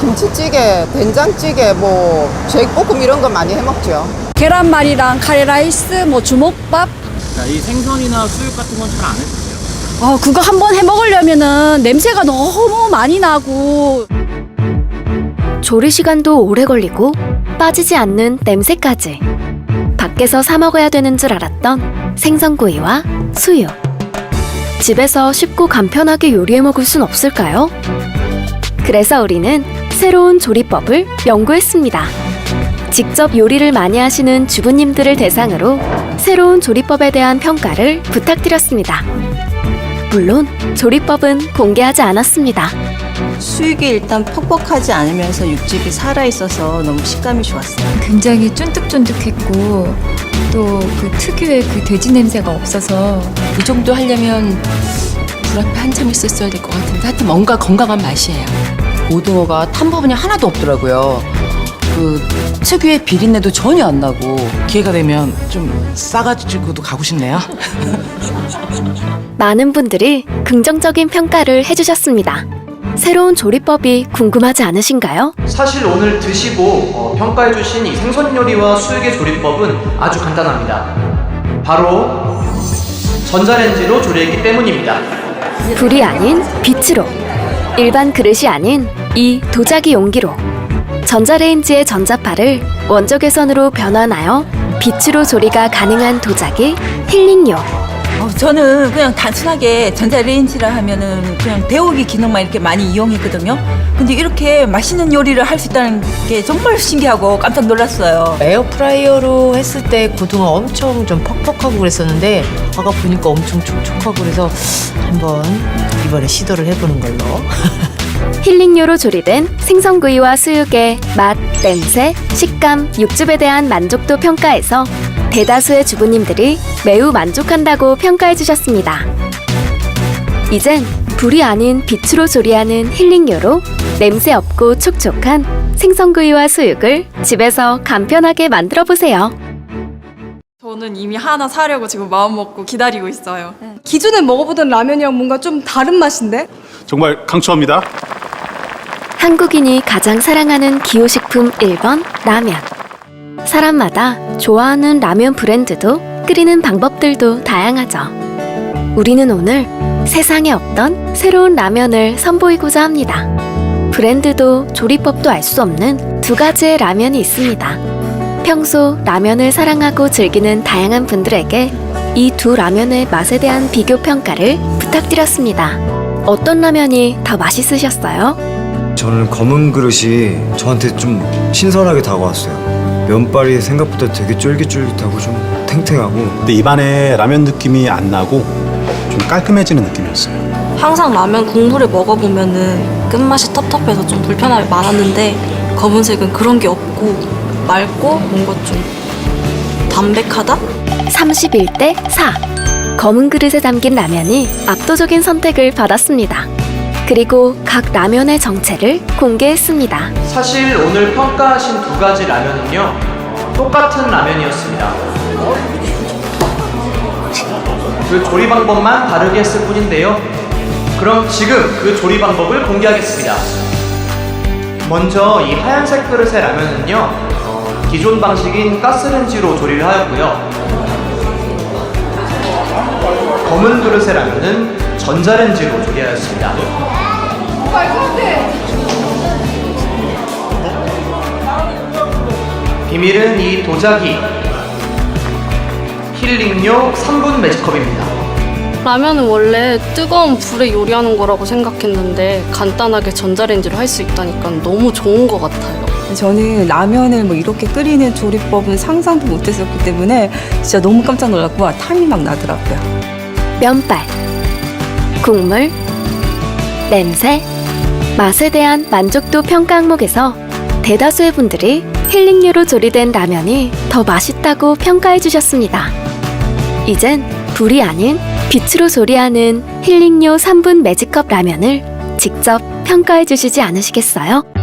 김치찌개, 된장찌개, 뭐 제육볶음 이런 거 많이 해 먹죠. 계란말이랑 카레라이스, 뭐 주먹밥. 자, 이 생선이나 수육 같은 건 잘 안 해주세요. 아, 그거 한 번 해 먹으려면은 냄새가 너무 많이 나고. 조리 시간도 오래 걸리고 빠지지 않는 냄새까지. 밖에서 사 먹어야 되는 줄 알았던 생선구이와 수육. 집에서 쉽고 간편하게 요리해 먹을 순 없을까요? 그래서 우리는 새로운 조리법을 연구했습니다. 직접 요리를 많이 하시는 주부님들을 대상으로 새로운 조리법에 대한 평가를 부탁드렸습니다. 물론 조리법은 공개하지 않았습니다. 수육이 일단 퍽퍽하지 않으면서 육즙이 살아있어서 너무 식감이 좋았어요. 굉장히 쫀득쫀득했고 또 그 특유의 그 돼지 냄새가 없어서 이 정도 하려면 불 앞에 한참 있었어야 될 것 같은데 하여튼 뭔가 건강한 맛이에요. 고등어가 탄 부분이 하나도 없더라고요. 그 특유의 비린내도 전혀 안 나고 기회가 되면 좀 싸가지고도 가고 싶네요. 많은 분들이 긍정적인 평가를 해주셨습니다. 새로운 조리법이 궁금하지 않으신가요? 사실 오늘 드시고 어, 평가해주신 이 생선 요리와 수육의 조리법은 아주 간단합니다. 바로 전자레인지로 조리했기 때문입니다. 불이 아닌 빛으로, 일반 그릇이 아닌 이 도자기 용기로, 전자레인지의 전자파를 원적 개선으로 변환하여 빛으로 조리가 가능한 도자기 힐링요. 어, 저는 그냥 단순하게 전자레인지라 하면은 그냥 데우기 기능만 이렇게 많이 이용했거든요. 근데 이렇게 맛있는 요리를 할 수 있다는 게 정말 신기하고 깜짝 놀랐어요. 에어프라이어로 했을 때 고등어 엄청 좀 퍽퍽하고 그랬었는데 아까 보니까 엄청 촉촉하고 그래서 한번 이번에 시도를 해보는 걸로. 힐링요로 조리된 생선구이와 수육의 맛, 냄새, 식감, 육즙에 대한 만족도 평가에서 대다수의 주부님들이 매우 만족한다고 평가해 주셨습니다. 이젠 불이 아닌 빛으로 조리하는 힐링요로 냄새 없고 촉촉한 생선구이와 수육을 집에서 간편하게 만들어 보세요. 저는 이미 하나 사려고 지금 마음 먹고 기다리고 있어요. 기존에 먹어보던 라면이랑 뭔가 좀 다른 맛인데? 정말 강추합니다. 한국인이 가장 사랑하는 기호식품 1번 라면. 사람마다 좋아하는 라면 브랜드도 끓이는 방법들도 다양하죠. 우리는 오늘 세상에 없던 새로운 라면을 선보이고자 합니다. 브랜드도 조리법도 알 수 없는 두 가지의 라면이 있습니다. 평소 라면을 사랑하고 즐기는 다양한 분들에게 이 두 라면의 맛에 대한 비교 평가를 부탁드렸습니다. 어떤 라면이 더 맛있으셨어요? 저는 검은 그릇이 저한테 좀 신선하게 다가왔어요. 면발이 생각보다 되게 쫄깃쫄깃하고 좀 탱탱하고 근데 입안에 라면 느낌이 안 나고 좀 깔끔해지는 느낌이었어요. 항상 라면 국물을 먹어보면은 끝맛이 텁텁해서 좀 불편함이 많았는데 검은색은 그런 게 없고 맑고 뭔가 좀 담백하다? 31대 4. 검은 그릇에 담긴 라면이 압도적인 선택을 받았습니다. 그리고 각 라면의 정체를 공개했습니다. 사실 오늘 평가하신 두 가지 라면은요 똑같은 라면이었습니다. 그 조리 방법만 다르게 했을 뿐인데요. 그럼 지금 그 조리 방법을 공개하겠습니다. 먼저 이 하얀색 그릇의 라면은요 어, 기존 방식인 가스렌지로 조리를 하였고요. 검은 그릇의 라면은 전자레인지로 조리하였습니다. 비밀은 이 도자기 힐링요 3분 매직컵입니다. 라면은 원래 뜨거운 불에 요리하는 거라고 생각했는데 간단하게 전자레인지로 할 수 있다니까 너무 좋은 것 같아요. 저는 라면을 뭐 이렇게 끓이는 조리법은 상상도 못했었기 때문에 진짜 너무 깜짝 놀랐고 탐이 막 나더라고요. 면발, 국물, 냄새, 맛에 대한 만족도 평가 항목에서 대다수의 분들이 힐링류로 조리된 라면이 더 맛있다고 평가해 주셨습니다. 이젠 불이 아닌 빛으로 조리하는 힐링요 3분 매직컵 라면을 직접 평가해 주시지 않으시겠어요?